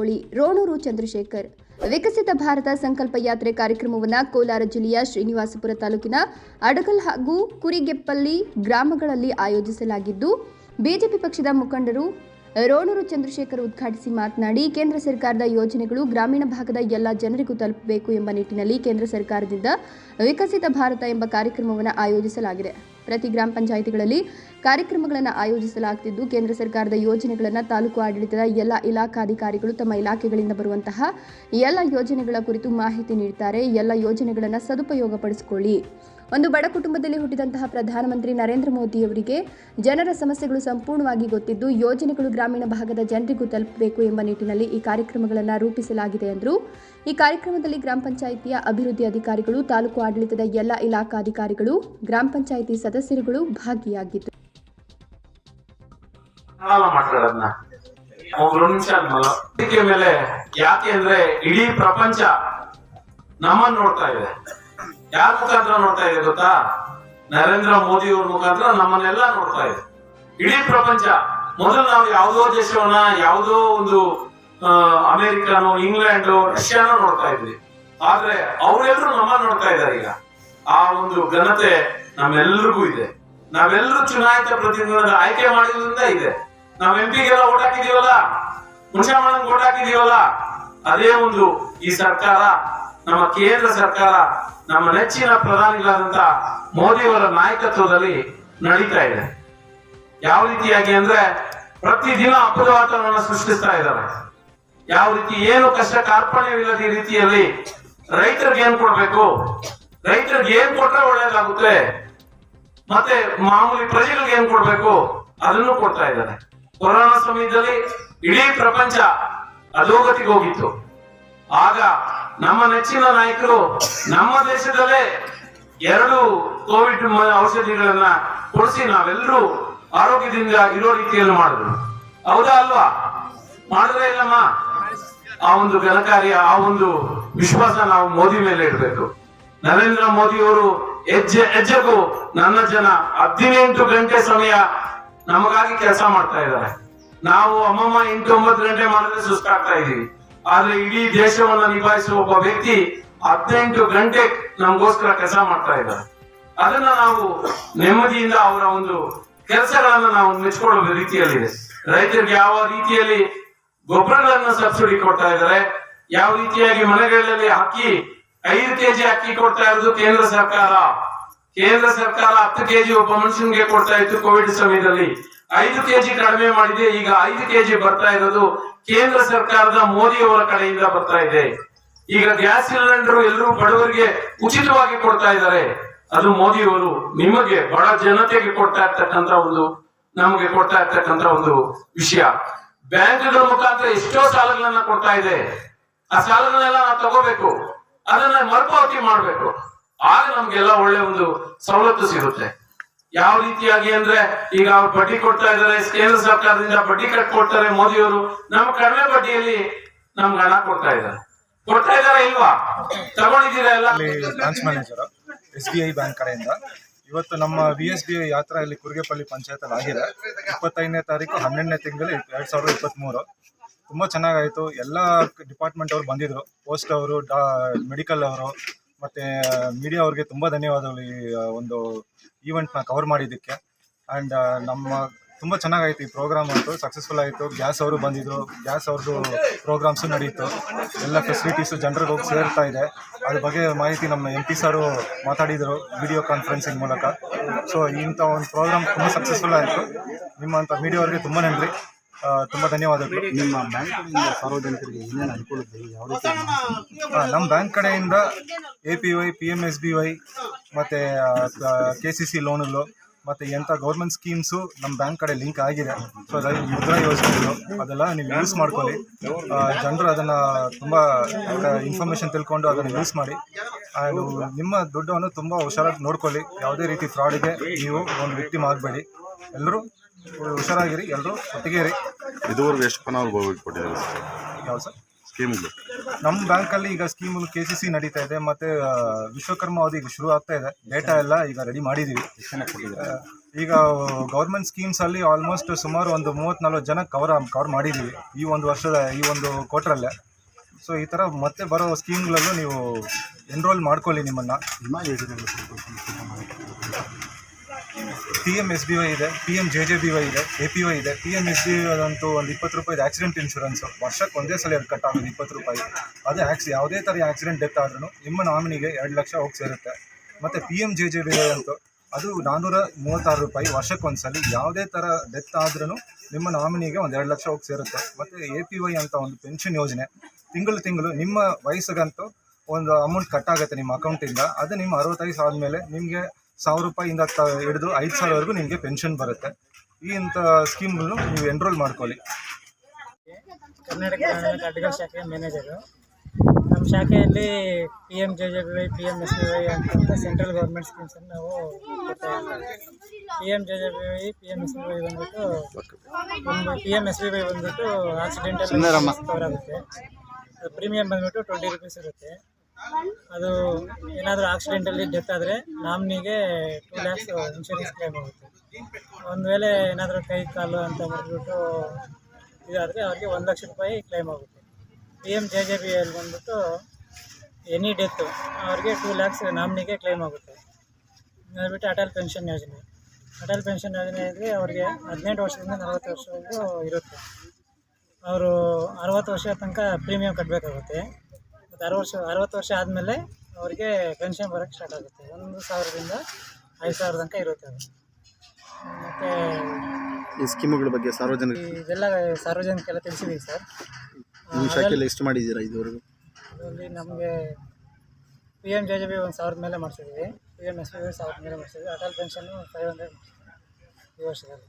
ಬಳಸ್ಕೊಳ್ಳಿ ರೋಣೂರು ಚಂದ್ರಶೇಖರ್. ವಿಕಸಿತ ಭಾರತ ಸಂಕಲ್ಪ ಯಾತ್ರೆ ಕಾರ್ಯಕ್ರಮವನ್ನು ಕೋಲಾರ ಜಿಲ್ಲೆಯ ಶ್ರೀನಿವಾಸಪುರ ತಾಲೂಕಿನ ಅಡಗಲ್ ಹಾಗೂ ಕುರಿಗೆಪ್ಪಲ್ಲಿ ಗ್ರಾಮಗಳಲ್ಲಿ ಆಯೋಜಿಸಲಾಗಿದ್ದು, ಬಿಜೆಪಿ ಪಕ್ಷದ ಮುಖಂಡರು ರೋಣೂರು ಚಂದ್ರಶೇಖರ್ ಉದ್ಘಾಟಿಸಿ ಮಾತನಾಡಿ, ಕೇಂದ್ರ ಸರ್ಕಾರದ ಯೋಜನೆಗಳು ಗ್ರಾಮೀಣ ಭಾಗದ ಎಲ್ಲ ಜನರಿಗೂ ತಲುಪಬೇಕು ಎಂಬ ನಿಟ್ಟಿನಲ್ಲಿ ಕೇಂದ್ರ ಸರ್ಕಾರದಿಂದ ವಿಕಸಿತ ಭಾರತ ಎಂಬ ಕಾರ್ಯಕ್ರಮವನ್ನು ಆಯೋಜಿಸಲಾಗಿದೆ. ಪ್ರತಿ ಗ್ರಾಮ ಪಂಚಾಯಿತಿಗಳಲ್ಲಿ ಕಾರ್ಯಕ್ರಮಗಳನ್ನು ಆಯೋಜಿಸಲಾಗುತ್ತಿದ್ದು ಕೇಂದ್ರ ಸರ್ಕಾರದ ಯೋಜನೆಗಳನ್ನು ತಾಲೂಕು ಆಡಳಿತದ ಎಲ್ಲ ಇಲಾಖಾಧಿಕಾರಿಗಳು ತಮ್ಮ ಇಲಾಖೆಗಳಿಂದ ಬರುವಂತಹ ಎಲ್ಲ ಯೋಜನೆಗಳ ಕುರಿತು ಮಾಹಿತಿ ನೀಡುತ್ತಾರೆ ಎಲ್ಲ ಯೋಜನೆಗಳನ್ನು ಸದುಪಯೋಗಪಡಿಸಿಕೊಳ್ಳಿ. ಒಂದು ಬಡ ಕುಟುಂಬದಲ್ಲಿ ಹುಟ್ಟಿದಂತಹ ಪ್ರಧಾನಮಂತ್ರಿ ನರೇಂದ್ರ ಮೋದಿಯವರಿಗೆ ಜನರ ಸಮಸ್ಯೆಗಳು ಸಂಪೂರ್ಣವಾಗಿ ಗೊತ್ತಿದ್ದು, ಯೋಜನೆಗಳು ಗ್ರಾಮೀಣ ಭಾಗದ ಜನರಿಗೂ ತಲುಪಬೇಕು ಎಂಬ ನಿಟ್ಟಿನಲ್ಲಿ ಈ ಕಾರ್ಯಕ್ರಮಗಳನ್ನು ರೂಪಿಸಲಾಗಿದೆ ಎಂದರು ಈ ಕಾರ್ಯಕ್ರಮದಲ್ಲಿ ಗ್ರಾಮ ಪಂಚಾಯಿತಿಯ ಅಭಿವೃದ್ಧಿ ಅಧಿಕಾರಿಗಳು, ತಾಲೂಕು ಆಡಳಿತದ ಎಲ್ಲ ಇಲಾಖಾ ಅಧಿಕಾರಿಗಳು, ಗ್ರಾಮ ಪಂಚಾಯಿತಿ ಸದಸ್ಯರುಗಳು ಭಾಗಿಯಾಗಿದ್ದರು ಮೇಲೆ ಯಾಕೆ ಅಂದ್ರೆ ಇಡೀ ಪ್ರಪಂಚ ನಮ್ಮನ್ನ ನೋಡ್ತಾ ಇದೆ. ಯಾರ ಮುಖಾಂತರ ನೋಡ್ತಾ ಇದೆ ಗೊತ್ತಾ? ನರೇಂದ್ರ ಮೋದಿ ಅವ್ರ ಮುಖಾಂತರ ನಮ್ಮನ್ನೆಲ್ಲ ನೋಡ್ತಾ ಇದೆ. ಇಡೀ ಪ್ರಪಂಚ. ಮೊದಲು ನಾವು ಯಾವುದೋ ದೇಶವನ್ನ, ಯಾವುದೋ ಒಂದು ಅಮೆರಿಕನೋ, ಇಂಗ್ಲೆಂಡ್, ರಷ್ಯಾನೋ ನೋಡ್ತಾ ಇದ್ವಿ. ಆದ್ರೆ ಅವರೆಲ್ಲರೂ ನಮ್ಮನ್ನ ನೋಡ್ತಾ ಇದ್ದಾರೆ ಈಗ. ಆ ಒಂದು ಘನತೆ ನಮ್ಮೆಲ್ರಿಗೂ ಇದೆ. ನಾವೆಲ್ಲರೂ ಚುನಾಯಿತ ಪ್ರತಿನಿಧಿಗಳನ್ನ ಆಯ್ಕೆ ಮಾಡಿದ್ರಿಂದ ಇದೆ. ನಾವ್ ಎಂ ಪಿಗೆಲ್ಲ ಓಟ್ ಹಾಕಿದೀವಲ್ಲ ಮುನ್ಷಾಮಣ್ಣನ್ ಓಟ್ ಹಾಕಿದೀವಲ್ಲ ಅದೇ ಒಂದು ಈ ಸರ್ಕಾರ ನಮ್ಮ ಕೇಂದ್ರ ಸರ್ಕಾರ ನಮ್ಮ ನೆಚ್ಚಿನ ಪ್ರಧಾನಿಗಳಾದಂತ ಮೋದಿಯವರ ನಾಯಕತ್ವದಲ್ಲಿ ನಡೀತಾ ಇದೆ. ಯಾವ ರೀತಿಯಾಗಿ ಅಂದ್ರೆ ಪ್ರತಿದಿನ ಹಬ್ಬದ ವಾತಾವರಣ ಸೃಷ್ಟಿಸ್ತಾ ಇದ್ದಾರೆ. ಯಾವ ರೀತಿ ಏನು ಕಷ್ಟ ಕಾರ್ಪಣ್ಯವಿಲ್ಲದ ರೀತಿಯಲ್ಲಿ ರೈತರಿಗೆ ಏನ್ ಕೊಡ್ಬೇಕು? ರೈತರಿಗೆ ಏನ್ ಕೊಟ್ರೆ ಒಳ್ಳೇದಾಗುತ್ತೆ? ಮತ್ತೆ ಮಾಮೂಲಿ ಪ್ರಜೆಗಳಿಗೆ ಏನ್ ಕೊಡ್ಬೇಕು? ಅದನ್ನು ಕೊಡ್ತಾ ಇದ್ದಾರೆ. ಕೊರೋನಾ ಸಮಯದಲ್ಲಿ ಇಡೀ ಪ್ರಪಂಚ ಅಧೋಗತಿಗೆ ಹೋಗಿತ್ತು. ಆಗ ನಮ್ಮ ನೆಚ್ಚಿನ ನಾಯಕರು ನಮ್ಮ ದೇಶದಲ್ಲೇ ಎರಡು ಕೋವಿಡ್ ಔಷಧಿಗಳನ್ನ ಕೊಡಿಸಿ ನಾವೆಲ್ಲರೂ ಆರೋಗ್ಯದಿಂದ ಇರೋ ರೀತಿಯಲ್ಲಿ ಮಾಡಿದ್ರು. ಹೌದಾ ಅಲ್ವಾ? ಮಾಡಿದ್ರೆ ಇಲ್ಲಮ್ಮ? ಆ ಒಂದು ಘನಕಾರ್ಯ, ಆ ಒಂದು ವಿಶ್ವಾಸ ನಾವು ಮೋದಿ ಮೇಲೆ ಇಡಬೇಕು. ನರೇಂದ್ರ ಮೋದಿ ಅವರು ಹೆಜ್ಜೆ, ಹೆಜ್ಜೆಗೂ ನನ್ನ ಜನ ಹದಿನೆಂಟು ಗಂಟೆ ಸಮಯ ನಮಗಾಗಿ ಕೆಲಸ ಮಾಡ್ತಾ ಇದ್ದಾರೆ. ನಾವು ಅಮ್ಮಮ್ಮ ಎಂಟು ಒಂಬತ್ತು ಗಂಟೆ ಮಾಡಿದ್ರೆ ಸುಸ್ತಾಗ್ತಾ ಇದೀವಿ ಆದ್ರೆ ಇಡೀ ದೇಶವನ್ನ ನಿಭಾಯಿಸುವ ಒಬ್ಬ ವ್ಯಕ್ತಿ ಹದಿನೆಂಟು ಗಂಟೆ ನಮಗೋಸ್ಕರ ಕೆಲಸ ಮಾಡ್ತಾ ಇದ್ದಾರೆ. ಅದನ್ನ ನಾವು ನೆಮ್ಮದಿಯಿಂದ ಅವರ ಒಂದು ಕೆಲಸಗಳನ್ನ ನಾವು ಮೆಚ್ಕೊಳ್ಳುವ ರೀತಿಯಲ್ಲಿದೆ. ರೈತರಿಗೆ ಯಾವ ರೀತಿಯಲ್ಲಿ ಗೊಬ್ಬರಗಳನ್ನ ಸಬ್ಸಿಡಿ ಕೊಡ್ತಾ ಇದ್ದಾರೆ, ಯಾವ ರೀತಿಯಾಗಿ ಮನೆಗಳಲ್ಲಿ ಅಕ್ಕಿ ಐದು ಕೆಜಿ ಅಕ್ಕಿ ಕೊಡ್ತಾ ಇರೋದು ಕೇಂದ್ರ ಸರ್ಕಾರ. ಕೇಂದ್ರ ಸರ್ಕಾರ ಹತ್ತು ಕೆಜಿ ಒಬ್ಬ ಮನುಷ್ಯನಿಗೆ ಕೊಡ್ತಾ ಇತ್ತು ಕೋವಿಡ್ ಸಮಯದಲ್ಲಿ. ಐದು ಕೆಜಿ ಕಡಿಮೆ ಮಾಡಿದೆ. ಈಗ ಐದು ಕೆಜಿ ಬರ್ತಾ ಇರೋದು ಕೇಂದ್ರ ಸರ್ಕಾರದ ಮೋದಿ ಅವರ ಕಡೆಯಿಂದ ಬರ್ತಾ ಇದೆ. ಈಗ ಗ್ಯಾಸ್ ಸಿಲಿಂಡರ್ ಎಲ್ಲರೂ ಬಡವರಿಗೆ ಉಚಿತವಾಗಿ ಕೊಡ್ತಾ ಇದ್ದಾರೆ. ಅದು ಮೋದಿ ಅವರು ನಿಮಗೆ ಬಡ ಜನತೆಗೆ ಕೊಡ್ತಾ ಇರ್ತಕ್ಕಂತ ಒಂದು, ನಮಗೆ ಕೊಡ್ತಾ ಇರ್ತಕ್ಕಂತ ಒಂದು ವಿಷಯ. ಬ್ಯಾಂಕ್ಗಳ ಮುಖಾಂತರ ಎಷ್ಟೋ ಸಾಲಗಳನ್ನ ಕೊಡ್ತಾ ಇದೆ. ಆ ಸಾಲಗಳನ್ನೆಲ್ಲ ನಾವು ತಗೋಬೇಕು. ಅದನ್ನ ಮರುಪಾವತಿ ಮಾಡಬೇಕು. ಆಗ ನಮ್ಗೆಲ್ಲ ಒಳ್ಳೆ ಒಂದು ಸವಲತ್ತು ಸಿಗುತ್ತೆ. ಯಾವ ರೀತಿಯಾಗಿ ಅಂದ್ರೆ ಈಗ ಅವ್ರು ಬಡ್ಡಿ ಕೊಡ್ತಾ ಇದ್ದಾರೆ, ಕೇಂದ್ರ ಸರ್ಕಾರದಿಂದ ಬಡ್ಡಿ ಕಟ್ ಕೊಡ್ತಾರೆ ಮೋದಿಯವರು ನಮ್ಮ ಕಡಿಮೆ ಬಡ್ಡಿಯಲ್ಲಿ ನಮ್ಗೆ ಹಣ ಕೊಡ್ತಾ ಇದ್ದಾರೆ. ಕೊಡ್ತಾ ಇದಾರೆ ಇಲ್ವಾ? ತಗೊಂಡಿದ್ದೀರಾ ಎಲ್ಲ? Branch manager S B I bank ಕಡೆಯಿಂದ. ಇವತ್ತು ನಮ್ಮ ವಿ ಎಸ್ ಬಿ ಐ ಯಾತ್ರಾ ಇಲ್ಲಿ ಕುರುಗೆಪಲ್ಲಿ ಪಂಚಾಯತಲ್ಲಿ ಆಗಿದೆ. ಇಪ್ಪತ್ತೈದನೇ ತಾರೀಕು, ಹನ್ನೆರಡನೇ ತಿಂಗಳು ಎರಡ್ ಸಾವಿರದ ಇಪ್ಪತ್ತ್ಮೂರು ತುಂಬಾ ಚೆನ್ನಾಗಾಯ್ತು. ಎಲ್ಲ ಡಿಪಾರ್ಟ್ಮೆಂಟ್ ಅವರು ಬಂದಿದ್ರು. ಪೋಸ್ಟ್ ಅವರು, ಡಾ ಮೆಡಿಕಲ್ ಅವರು ಮತ್ತು ಮೀಡಿಯಾ ಅವ್ರಿಗೆ ತುಂಬ ಧನ್ಯವಾದಗಳು ಈ ಒಂದು ಈವೆಂಟ್ನ ಕವರ್ ಮಾಡಿದ್ದಕ್ಕೆ. ಆ್ಯಂಡ್ ನಮ್ಮ ತುಂಬ ಚೆನ್ನಾಗಾಯ್ತು ಈ ಪ್ರೋಗ್ರಾಮ್ ಅಂತೂ. ಸಕ್ಸಸ್ಫುಲ್ ಆಯಿತು. ಗ್ಯಾಸ್ ಅವರು ಬಂದಿದ್ರು. ಗ್ಯಾಸ್ ಅವ್ರದ್ದು ಪ್ರೋಗ್ರಾಮ್ಸು ನಡೀತು. ಎಲ್ಲ ಫೆಸಿಲಿಟೀಸು ಜನರಿಗೆ ಹೋಗಿ ಸೇರ್ತಾ ಇದೆ. ಅದ್ರ ಬಗ್ಗೆ ಮಾಹಿತಿ ನಮ್ಮ ಎಂ ಪಿ ಸಾರು ಮಾತಾಡಿದರು ವಿಡಿಯೋ ಕಾನ್ಫರೆನ್ಸಿಂಗ್ ಮೂಲಕ. ಸೊ ಇಂಥ ಒಂದು ಪ್ರೋಗ್ರಾಮ್ ತುಂಬ ಸಕ್ಸಸ್ಫುಲ್ ಆಯಿತು. ನಿಮ್ಮಂಥ ಮೀಡಿಯಾವ್ರಿಗೆ ತುಂಬ ನನ್ರಿ. ತುಂಬ ಧನ್ಯವಾದಗಳು. ನಿಮ್ಮ ಬ್ಯಾಂಕಿನಿಂದ ಸಾರ್ವಜನಿಕರಿಗೆ ಏನೇನು ಅನುಕೂಲ ಇದೆ ಯಾವ ರೀತಿ ನಮ್ಮ ಬ್ಯಾಂಕ್ ಕಡೆಯಿಂದ A P Y P M S B Y ಮತ್ತು ಕೆ ಸಿ ಸಿ ಲೋನುಗಳು ಮತ್ತು ಎಂಥ ಗೌರ್ಮೆಂಟ್ ಸ್ಕೀಮ್ಸು ನಮ್ಮ ಬ್ಯಾಂಕ್ ಕಡೆ ಲಿಂಕ್ ಆಗಿದೆ. ಸೊ ಅದರಲ್ಲಿ ಮುದ್ರಾ ಯೋಜನೆಗಳು ಅದೆಲ್ಲ ನೀವು ಯೂಸ್ ಮಾಡ್ಕೊಳ್ಳಿ. ಜನರು ಅದನ್ನು ತುಂಬ ಇನ್ಫಾರ್ಮೇಷನ್ ತಿಳ್ಕೊಂಡು ಅದನ್ನು ಯೂಸ್ ಮಾಡಿ. ಆ್ಯಂಡ್ ನಿಮ್ಮ ದುಡ್ಡನ್ನು ತುಂಬ ಹುಷಾರಾಗಿ ನೋಡ್ಕೊಳ್ಳಿ. ಯಾವುದೇ ರೀತಿ ಫ್ರಾಡಿಗೆ ನೀವು ಒಂದು ವಿಕ್ಟಿಮ್ ಆಗಬೇಡಿ. ಎಲ್ಲರೂ ಹುಷಾರಾಗಿರಿ ಎಲ್ಲರೂ ಒಟ್ಟಿಗೆ ಇರಿ ಇದುವರೆಗೂ ಎಷ್ಟು ಪನ ಕೊಟ್ಟಿದ್ದಾರೆ ಯಾವ್ದು ಸರ್? ಸ್ಕೀಮ್ಗಳು ನಮ್ಮ ಬ್ಯಾಂಕಲ್ಲಿ ಈಗ ಸ್ಕೀಮ್ ಕೆ ಸಿ ಸಿ ನಡೀತಾ ಇದೆ ಮತ್ತು ವಿಶ್ವಕರ್ಮ ಅವಧಿ ಈಗ ಶುರು ಆಗ್ತಾ ಇದೆ. ಡೇಟಾ ಎಲ್ಲ ಈಗ ರೆಡಿ ಮಾಡಿದ್ದೀವಿ ಈಗ ಗೌರ್ಮೆಂಟ್ ಸ್ಕೀಮ್ಸಲ್ಲಿ ಆಲ್ಮೋಸ್ಟ್ ಸುಮಾರು ಒಂದು ಮೂವತ್ತ್ನಾಲ್ಕು ಜನ ಕವರ್ ಕವರ್ ಮಾಡಿದ್ದೀವಿ ಈ ಒಂದು ವರ್ಷದ ಈ ಒಂದು ಕ್ವಾರ್ಟ್ರಲ್ಲೇ ಸೊ ಈ ಥರ ಮತ್ತೆ ಬರೋ ಸ್ಕೀಮ್ಗಳಲ್ಲೂ ನೀವು ಎನ್ರೋಲ್ ಮಾಡ್ಕೊಳ್ಳಿ ನಿಮ್ಮನ್ನು ವಿಮಾ ಯೋಜನೆಗಳು ಸ್ವಲ್ಪ ಸಂಕ್ಷಿಪ್ತ ಮಾಹಿತಿ P M S B Y ಇದೆ P M J J B Y ಇದೆ ಎ ಪಿ ವೈ ಇದೆ. P M S B Y ಅಂತೂ ಒಂದು ಇಪ್ಪತ್ತು ರೂಪಾಯಿದು ಆಕ್ಸಿಡೆಂಟ್ ಇನ್ಶೂರೆನ್ಸು ವರ್ಷಕ್ಕೆ ಒಂದೇ ಸಲ ಅದು ಕಟ್ ಆಗೋದು ಇಪ್ಪತ್ತು ರೂಪಾಯಿ. ಅದೇ ಆಕ್ಸಿ ಯಾವುದೇ ಥರ ಆಕ್ಸಿಡೆಂಟ್ ಡೆತ್ ಆದ್ರೂ ನಿಮ್ಮ ನಾಮಿನಿಗೆ ಎರಡು ಲಕ್ಷ ಹೋಗಿ ಸೇರುತ್ತೆ. ಮತ್ತು P M J J B Y ಅಂತೂ ಅದು ನಾನ್ನೂರ ಮೂವತ್ತಾರು ರೂಪಾಯಿ ವರ್ಷಕ್ಕೆ ಸಲ ಯಾವುದೇ ಥರ ಡೆತ್ ಆದ್ರೂ ನಿಮ್ಮ ನಾಮಿನಿಗೆ ಒಂದು ಎರಡು ಲಕ್ಷ ಹೋಗಿ ಸೇರುತ್ತೆ. ಮತ್ತು ಎ ಪಿ ವೈ ಅಂತ ಒಂದು ಪೆನ್ಷನ್ ಯೋಜನೆ, ತಿಂಗಳು ತಿಂಗಳು ನಿಮ್ಮ ವಯಸ್ಸಿಗಂತೂ ಒಂದು ಅಮೌಂಟ್ ಕಟ್ ಆಗುತ್ತೆ ನಿಮ್ಮ ಅಕೌಂಟಿಂದ ಅದು ನಿಮ್ಮ ಅರವತ್ತೈದು ಮೇಲೆ ನಿಮಗೆ ಸಾವಿರ ರೂಪಾಯಿಂದ ಹಿಡಿದು ಐದು ಸಾವಿರವರೆಗೂ ನಿಮಗೆ ಪೆನ್ಷನ್ ಬರುತ್ತೆ. ಈ ಇಂಥ ಸ್ಕೀಮ್ಗಳನ್ನು ನೀವು ಎನ್ರೋಲ್ ಮಾಡ್ಕೊಳ್ಳಿ. ಕರ್ನಾಟಕ ಅಡ್ಗಲ್ ಶಾಖೆಯ ಮ್ಯಾನೇಜರು ನಮ್ಮ ಶಾಖೆಯಲ್ಲಿ P M J J B Y P M S B Y ಅಂತ ಸೆಂಟ್ರಲ್ ಗೌರ್ಮೆಂಟ್ ಸ್ಕೀಮ್ಸನ್ನು ನಾವು P M J J B Y P M S B Y ಬಂದ್ಬಿಟ್ಟು ಒಂದು P M S B Y ಬಂದ್ಬಿಟ್ಟು ಆಕ್ಸಿಡೆಂಟಲ್ ಕವರ್ ಆಗುತ್ತೆ. Premium ಬಂದ್ಬಿಟ್ಟು twenty rupees ಇರುತ್ತೆ. ಅದು ಏನಾದರೂ ಆಕ್ಸಿಡೆಂಟಲ್ಲಿ ಡೆತ್ ಆದರೆ ನಾಮಿನಿಗೆ ಟೂ ಲ್ಯಾಕ್ಸ್ ಇನ್ಶೂರೆನ್ಸ್ ಕ್ಲೇಮ್ ಆಗುತ್ತೆ. ಒಂದು ವೇಳೆ ಏನಾದರೂ ಕೈ, ಕಾಲು ಅಂತ ಬಂದ್ಬಿಟ್ಟು ಇದಾದರೆ ಅವ್ರಿಗೆ ಒಂದು ಲಕ್ಷ ರೂಪಾಯಿ ಕ್ಲೈಮ್ ಆಗುತ್ತೆ. P M J J B ಎಲ್ಲಿ ಬಂದ್ಬಿಟ್ಟು ಎನಿ ಡೆತ್ತು ಅವ್ರಿಗೆ ಟೂ ಲ್ಯಾಕ್ಸ್ ನಾಮಿನಿಗೆ ಕ್ಲೈಮ್ ಆಗುತ್ತೆ. ಅದ್ಬಿಟ್ಟು ಅಟಲ್ ಪೆನ್ಷನ್ ಯೋಜನೆ. ಅಟಲ್ ಪೆನ್ಷನ್ ಯೋಜನೆ ಇದ್ರೆ ಅವ್ರಿಗೆ ಹದಿನೆಂಟು ವರ್ಷದಿಂದ ನಲವತ್ತು ವರ್ಷವರೆಗೂ ಇರುತ್ತೆ. ಅವರು ಅರವತ್ತು ವರ್ಷ ತನಕ ಪ್ರೀಮಿಯಂ ಕಟ್ಟಬೇಕಾಗುತ್ತೆ ಅರವತ್ತು ವರ್ಷ ಅರವತ್ತು ವರ್ಷ ಆದಮೇಲೆ ಅವರಿಗೆ ಪೆನ್ಷನ್ ಬರೋಕ್ಕೆ ಸ್ಟಾರ್ಟ್ ಆಗುತ್ತೆ. ಒಂದು ಸಾವಿರದಿಂದ ಐದು ಸಾವಿರ ತನಕ ಇರುತ್ತೆ ಅದು. ಮತ್ತು ಈ ಸ್ಕೀಮ್ಗಳ ಬಗ್ಗೆ ಸಾರ್ವಜನಿಕ ಇದೆಲ್ಲ ಸಾರ್ವಜನಿಕೆಲ್ಲ ತಿಳಿಸಿದ್ದೀವಿ ಸರ್. ನಿಮ್ಮ ಶಾಖೆಯಲ್ಲಿ ಎಷ್ಟು ಮಾಡಿದ್ದೀರಾ ಇದುವರೆಗೂ? ಅದರಲ್ಲಿ ನಮಗೆ P M J J B ಒಂದು ಸಾವಿರದ ಮೇಲೆ ಮಾಡಿಸಿದ್ವಿ. ಪಿ ಎಂ ಎಸ್ ಬಿ ಸಾವಿರದ ಮೇಲೆ ಮಾಡಿಸಿದ್ವಿ. ಅಟಲ್ ಪೆನ್ಷನ್ನು ಫೈವ್ ಹಂಡ್ರೆಡ್ ಈ ವರ್ಷದಲ್ಲಿ.